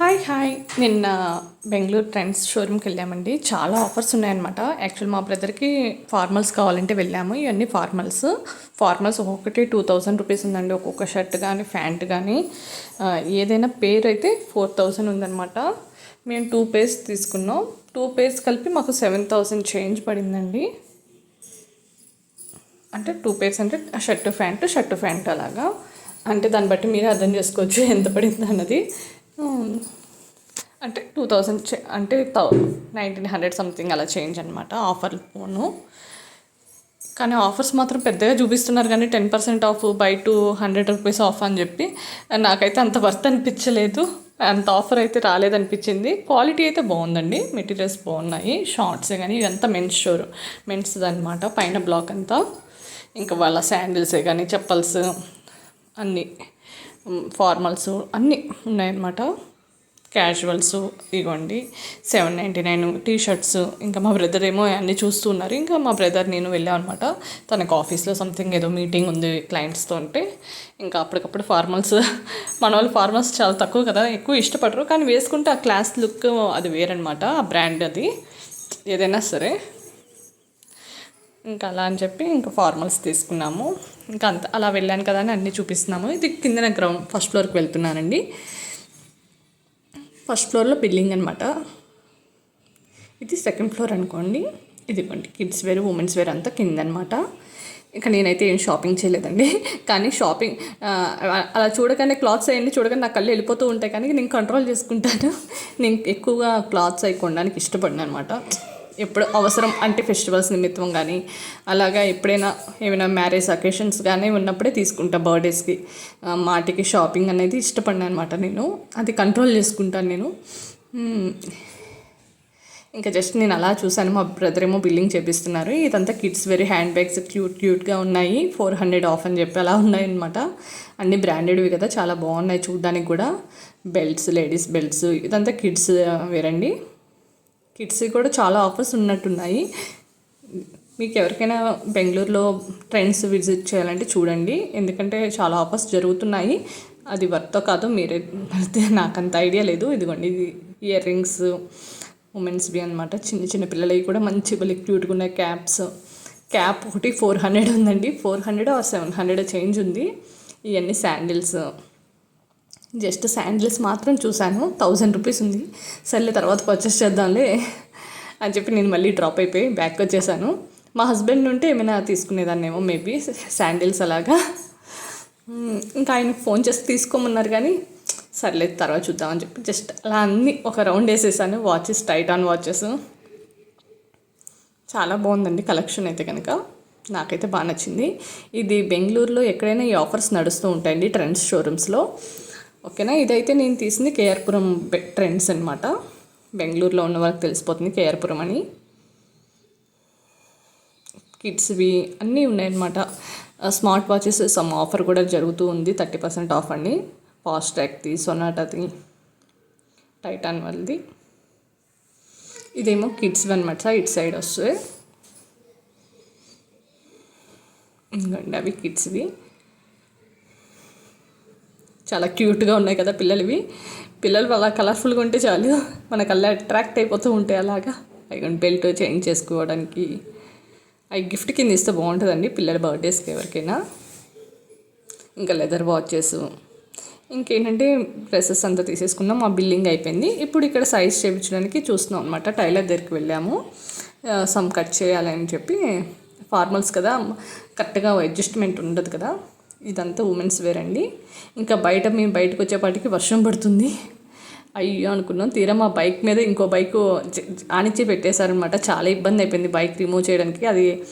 Hi hi. నిన్న Bengaluru trends షోరూమ్కి వెళ్ళామండి. చాలా ఆఫర్స్ ఉన్నాయన్నమాట. యాక్చువల్ మా బ్రదర్కి ఫార్మల్స్ కావాలంటే వెళ్ళాము. ఇవన్నీ ఫార్మల్స్. ఫార్మల్స్ ఒక్కొక్కటి టూ థౌజండ్ రూపీస్ ఉందండి. ఒక్కొక్క షర్ట్ కానీ ప్యాంట్ కానీ ఏదైనా పేర్ అయితే ఫోర్ థౌజండ్ ఉందన్నమాట. మేము టూ పేర్స్ తీసుకున్నాం. టూ పేర్స్ కలిపి మాకు సెవెన్ థౌజండ్ చేంజ్ పడిందండి. అంటే టూ పేర్స్ అంటే షర్ట్ ప్యాంటు షర్ట్ ప్యాంట్ అలాగా. అంటే దాన్ని బట్టి మీరు అర్థం చేసుకోవచ్చు ఎంత పడింది అన్నది Hmm. అంటే టూ థౌజండ్ అంటే థౌ నైన్టీన్ హండ్రెడ్ సంథింగ్ అలా చేంజ్ అనమాట ఆఫర్ పోను కానీ ఆఫర్స్ మాత్రం పెద్దగా చూపిస్తున్నారు కానీ ten percent off by two hundred rupees off అని చెప్పి నాకైతే అంత వర్త్ అనిపించలేదు. అంత ఆఫర్ అయితే రాలేదనిపించింది క్వాలిటీ అయితే బాగుందండి. మెటీరియల్స్ బాగున్నాయి. షార్ట్స్ కానీ ఇదంతా మెన్స్ షోర్ మెన్స్ది అనమాట పైన బ్లాక్ అంతా. ఇంకా వాళ్ళ శాండిల్సే కానీ చెప్పల్స్ అన్నీ. ఫార్మల్స్ అన్నీ ఉన్నాయన్నమాట. క్యాజువల్స్ ఇగోండి. Seven ninety nine T shirts ఇంకా మా బ్రదర్ ఏమో అన్నీ చూస్తూ ఉన్నారు. ఇంకా మా బ్రదర్ నేను వెళ్ళాం అనమాట తనకు ఆఫీస్లో సంథింగ్ ఏదో మీటింగ్ ఉంది క్లయింట్స్తో అంటే. ఇంకా అప్పటికప్పుడు ఫార్మల్స్ మన వాళ్ళు ఫార్మల్స్ చాలా తక్కువ కదా ఎక్కువ ఇష్టపడరు. కానీ వేసుకుంటే ఆ క్లాస్ లుక్ అది వేరనమాట ఆ బ్రాండ్ అది. ఏదైనా సరే. ఇంకా అలా అని చెప్పి ఇంకా ఫార్మల్స్ తీసుకున్నాము. ఇంకా అంత అలా వెళ్ళాను కదా అని అన్నీ చూపిస్తున్నాము. ఇది కిందన గ్రౌండ్ ఫస్ట్ ఫ్లోర్కి వెళ్తున్నానండి. ఫస్ట్ ఫ్లోర్లో బిల్డింగ్ అనమాట ఇది సెకండ్ ఫ్లోర్ అనుకోండి. ఇదిగోండి కిడ్స్ వేర్ ఉమెన్స్ వేర్ అంతా కింద అనమాట ఇంకా నేనైతే ఏం షాపింగ్ చేయలేదండి. కానీ షాపింగ్ అలా చూడగానే క్లాత్స్ అయ్యండి చూడగానే నా కళ్ళు వెళ్ళిపోతూ ఉంటాయి. కానీ నేను కంట్రోల్ చేసుకుంటాను. నేను ఎక్కువగా క్లాత్స్ అవి కొనడానికి ఇష్టపడిన అనమాట ఎప్పుడు అవసరం అంటే ఫెస్టివల్స్ నిమిత్తం కానీ అలాగా ఎప్పుడైనా ఏమైనా మ్యారేజ్ అకేషన్స్ కానీ ఉన్నప్పుడే తీసుకుంటా బర్త్డేస్కి. మాటికి షాపింగ్ అనేది ఇష్టపడినా అనమాట నేను. అది కంట్రోల్ చేసుకుంటాను నేను. ఇంకా జస్ట్ నేను అలా చూశాను. మా బ్రదర్ ఏమో బిల్లింగ్ చేపిస్తున్నారు. ఇదంతా kids very handbags cute క్యూట్గా ఉన్నాయి. ఫోర్ హండ్రెడ్ ఆఫ్ అని చెప్పి అలా ఉన్నాయన్నమాట. అన్ని బ్రాండెడ్వి కదా. చాలా బాగున్నాయి చూడడానికి కూడా. బెల్ట్స్ లేడీస్ బెల్ట్స్ ఇదంతా కిడ్స్ వేరండి కిడ్స్ కూడా చాలా ఆఫర్స్ ఉన్నట్టున్నాయి. మీకు ఎవరికైనా బెంగళూరులో ట్రెండ్స్ విజిట్ చేయాలంటే చూడండి. ఎందుకంటే చాలా ఆఫర్స్ జరుగుతున్నాయి. అది వర్తో కాదో మీరే వెళ్తే నాకు అంత ఐడియా లేదు. ఇదిగోండి ఇది ఇయర్ రింగ్స్ ఉమెన్స్వి అనమాట చిన్న చిన్న పిల్లలవి కూడా మంచి భలే క్యూట్గా ఉన్నాయి. క్యాప్స్. క్యాప్ ఒకటి ఫోర్ హండ్రెడ్ ఉందండి. Four hundred or seven hundred change ఉంది. ఇవన్నీ శాండిల్స్. జస్ట్ శాండిల్స్ మాత్రం చూశాను. థౌజండ్ రూపీస్ ఉంది. సర్లే తర్వాత పర్చేస్ చేద్దాంలే అని చెప్పి నేను మళ్ళీ డ్రాప్ అయిపోయి బ్యాక్ వచ్చేసాను. మా హస్బెండ్ ఉంటే ఏమైనా తీసుకునేదాన్నేమో మేబీ శాండిల్స్ అలాగా. ఇంకా ఆయనకు ఫోన్ చేసి తీసుకోమన్నారు కానీ సర్లేదు తర్వాత చూద్దామని చెప్పి జస్ట్ అలా అన్నీ ఒక రౌండ్ వేసేసాను. వాచెస్ టైట్ ఆన్ వాచెస్ చాలా బాగుందండి కలెక్షన్ అయితే కనుక. నాకైతే బాగా నచ్చింది. ఇది బెంగళూరులో ఎక్కడైనా ఈ ఆఫర్స్ నడుస్తూ ఉంటాయండి ట్రెండ్స్ షోరూమ్స్లో ఓకేనా? ఇదైతే నేను తీసింది కేఆర్పురం ట్రెండ్స్ అనమాట బెంగళూరులో ఉన్న వాళ్ళకి తెలిసిపోతుంది కేఆర్పురం అని. కిడ్స్వి అన్నీ ఉన్నాయన్నమాట. స్మార్ట్ వాచెస్ సమ్ ఆఫర్ కూడా జరుగుతూ ఉంది థర్టీ పర్సెంట్ ఆఫ్ అండి. ఫాస్ట్ ట్రాక్ది సొనాటాది టైటాన్ వాళ్ళది. ఇదేమో కిడ్స్ అనమాట ఇటు సైడ్ వస్తుంది ఇంకండి అవి కిడ్స్వి. చాలా క్యూట్గా ఉన్నాయి కదా పిల్లలవి. పిల్లలు అలా కలర్ఫుల్గా ఉంటే చాలు. మనకల్లా అట్రాక్ట్ అయిపోతూ ఉంటాయి అలాగా. అవి బెల్ట్ చేంజ్ చేసుకోవడానికి. అవి గిఫ్ట్ కింద ఇస్తే బాగుంటుందండి పిల్లల బర్త్డేస్కి ఎవరికైనా. ఇంకా లెదర్ వాచెస్. ఇంకేంటంటే డ్రెస్సెస్ అంతా తీసేసుకున్నాం మా బిల్లింగ్ అయిపోయింది. ఇప్పుడు ఇక్కడ సైజ్ చేయించడానికి చూస్తున్నాం అనమాట టైలర్ దగ్గరికి వెళ్ళాము. సమ్ కట్ చేయాలని చెప్పి ఫార్మల్స్ కదా. కరెక్ట్గా అడ్జస్ట్మెంట్ ఉండదు కదా. ఇదంతా ఉమెన్స్ వేర్ అండి. ఇంకా బయట మేము బయటకు వచ్చేపాటికి వర్షం పడుతుంది. అయ్యో అనుకున్నాం. తీరా మా బైక్ మీద ఇంకో బైక్ ఆనిచ్చి పెట్టేశారనమాట చాలా ఇబ్బంది అయిపోయింది బైక్ రిమూవ్ చేయడానికి. అది